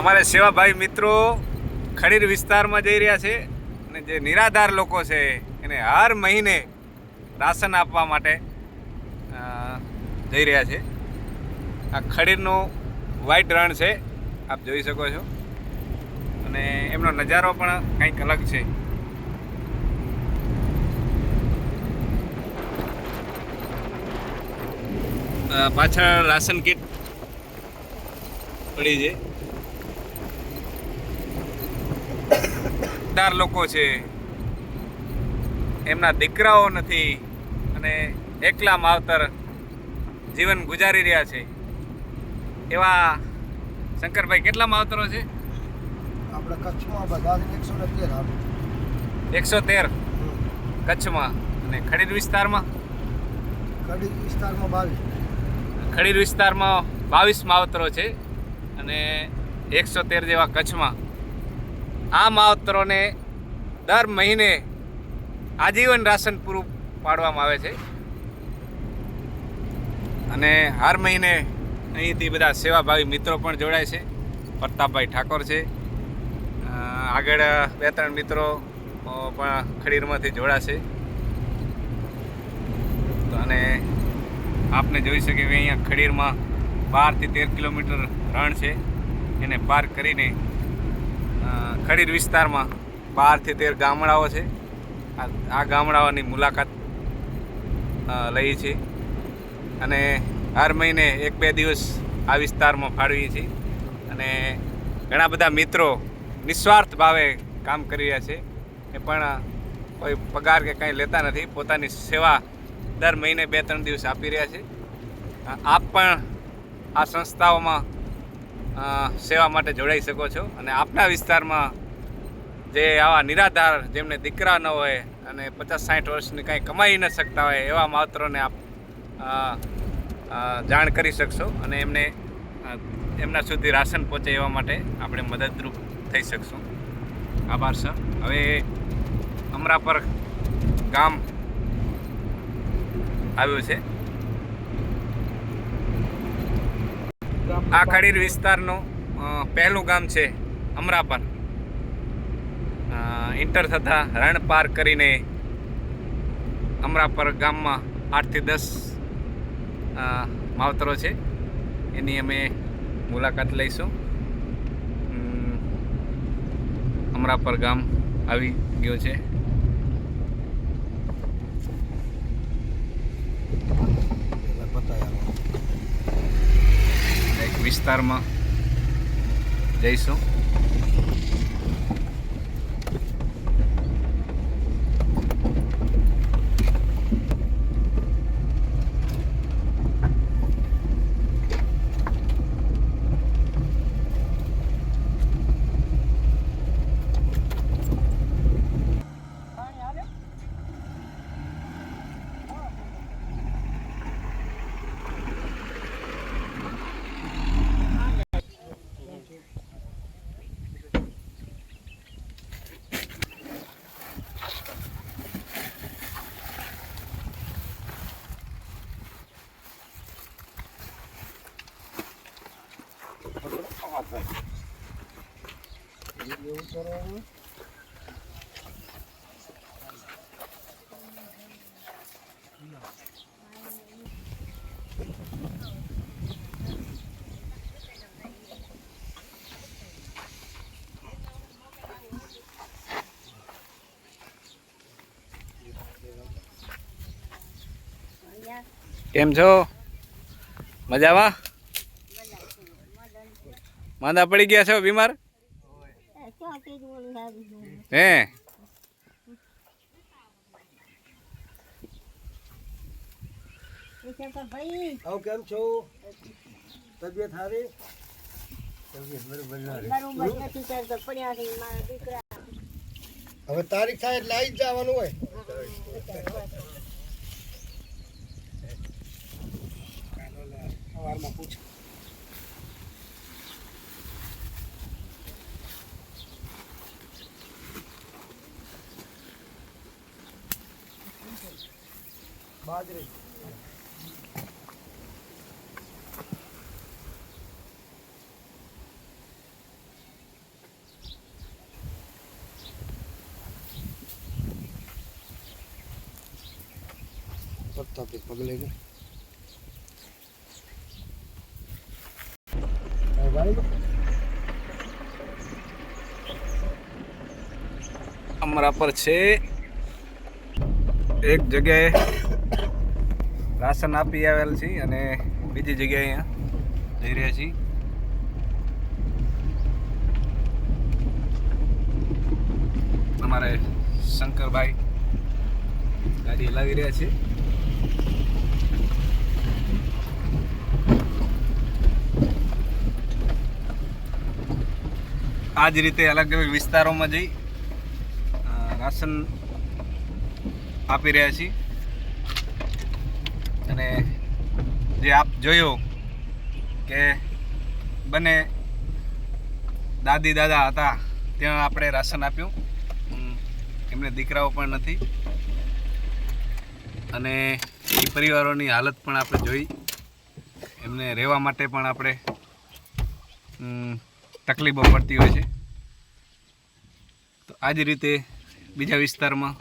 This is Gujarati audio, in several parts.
અમારે સેવાભાઈ મિત્રો ખડીર વિસ્તારમાં જઈ રહ્યા છે અને જે નિરાધાર લોકો છે, એને હર મહિને રાશન આપવા માટે જઈ રહ્યા છે. આ ખડીરનું વ્હાઈટ રણ છે, આપ જોઈ શકો છો. અને એમનો નજારો પણ કંઈક અલગ છે. પાછળ રાશન કીટ પડી છે. દાર લોકો છે. એમના દીકરાઓ નથી અને એકલા માવતર જીવન ગુજારી રહ્યા છે. એવા શંકરભાઈ કેટલા માવતરો છે? આપણે કચ્છમાં બધા એકસો તેર એકસો તેર? કચ્છમાં? અને ખડીર વિસ્તારમાં? ખડીર વિસ્તારમાં બાવીસ. ખડીર વિસ્તારમાં બાવીસ માવતરો છે અને એકસો તેર જેવા કચ્છમાં. આ માવતરોને દર મહિને આજીવન રાશન પૂરું પાડવામાં આવે છે. અને હર મહિને અહીંથી બધા સેવાભાવી મિત્રો પણ જોડાય છે. પ્રતાપભાઈ ઠાકોર છે. આગળ બે ત્રણ મિત્રો પણ ખડીરમાંથી જોડાશે અને આપને જોઈ શકીએ અહીંયા ખડીરમાં બારથી તેર કિલોમીટર રણ છે. એને પાર કરીને ખડીર વિસ્તારમાં બારથી તેર ગામડાઓ છે. આ ગામડાઓની મુલાકાત લઈએ લઈ છે અને હર મહિને એક બે દિવસ આ વિસ્તારમાં ફાળવીએ છીએ. અને ઘણા બધા મિત્રો નિસ્વાર્થ ભાવે કામ કરી રહ્યા છે. એ પણ કોઈ પગાર કે કંઈ લેતા નથી. પોતાની સેવા દર મહિને બે ત્રણ દિવસ આપી રહ્યા છે. આપ પણ આ સંસ્થાઓમાં સેવા માટે જોડાઈ શકો છો. અને આપના વિસ્તારમાં જે આવા નિરાધાર જેમને દીકરા ન હોય અને પચાસ સાઠ વર્ષની કાંઈ કમાઈ ન શકતા હોય એવા માવતરોને આપ જાણ કરી શકશો અને એમને એમના સુધી રાશન પહોંચે એવા માટે આપણે મદદરૂપ થઈ શકશું. આભાર, સર. હવે અમરાપર ગામ આવ્યું છે. આ ખડીર વિસ્તારનું પહેલું ગામ છે અમરાપર. ઇન્ટર થતાં રણ પાર કરીને અમરાપર ગામમાં આઠથી દસ માવતરો છે. એની અમે મુલાકાત લઈશું. અમરાપર ગામ આવી ગયો છે એટલે પતાયા એક વિસ્તારમાં જઈશું. એવું કેમ છો? મજામાં? માંદા પડી ગયા છો બીમાર? હે? આવ કેમ છો? તબિયત સારી? તબિયત બરોબર ના. હવે તારીખ થાય એટલે આવી જ જવાનું હોય. સવારમાં પૂછ. बाजरे। पत्ता पे पगलेगा हमारा पर छे। एक जगह રાશન આપી આવેલ છે અને બીજી જગ્યાએ અહીંયા જઈ રહ્યા છીએ. અમારે શંકરભાઈ ગાડી લાવી રહ્યા છે. આ જ રીતે અલગ અલગ વિસ્તારોમાં જઈ રાશન આપી રહ્યા છીએ. અને જે આપ જોયો કે બંને દાદી દાદા હતા, ત્યાં આપણે રાશન આપ્યું. એમને દીકરાઓ પણ નથી. અને એ પરિવારોની હાલત પણ આપણે જોઈ. એમને રહેવા માટે પણ આપણે તકલીફો પડતી હોય છે. તો આ જ રીતે બીજા વિસ્તારમાં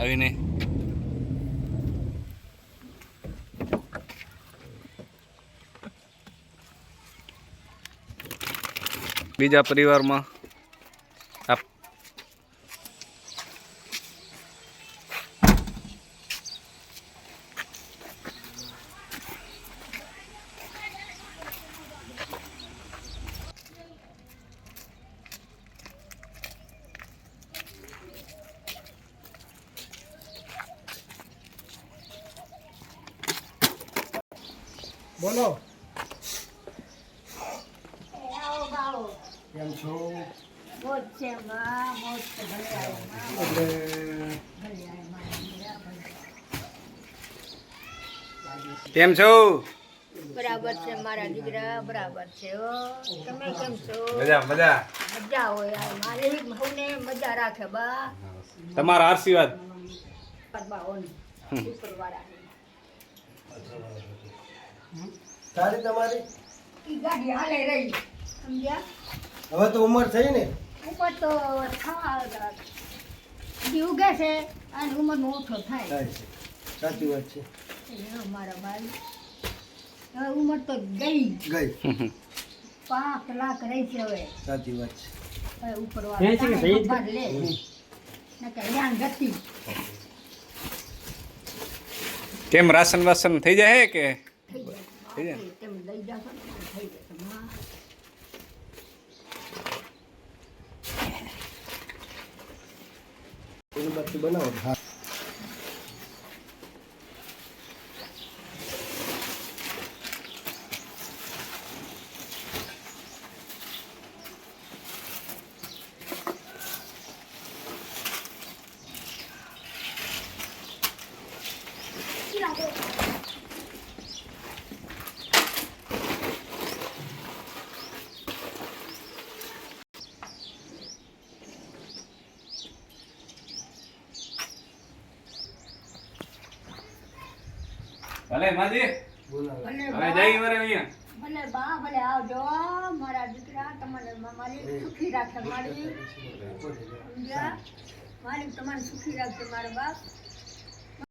આવીને બીજા પરિવારમાં બોલો આવો બાવો કેમ છો. કેમ છો? બરાબર છે મારા દીકરા બરાબર છે તમે કેમ છો? મજા મજા. મજા હોય મારે મારી મજા રાખે બા. તમારા આશીર્વાદ તારી તમારી? ગાડી હાલે રહી સમજ્યા? હવે તો ઉંમર થઈ ને. ઉપર તો ઉગે છે અને ઉંમરનો ઓછો થાય. થાય છે. સાચી વાત છે. મારા ભાઈ. હવે ઉંમર તો ગઈ. ગઈ. પાંચ લાખ રહી છે હવે. સાચી વાત છે. હવે ઉપરવાળા લે. નકર યાન ગતિ. કેમ રાશન વાસન થઈ જાય કે? થઈ જાય. જાય. તેમ લઈ જાશો થઈ જશે બાજુ બનાવો હા ભલે માજી. હવે બા, જઈ મરે અહીંયા. ભલે બા ભલે આવજો. મારા દીકરા તમને મારી સુખી રાખે મારી. મારી તમને સુખી રાખે મારા બાપ.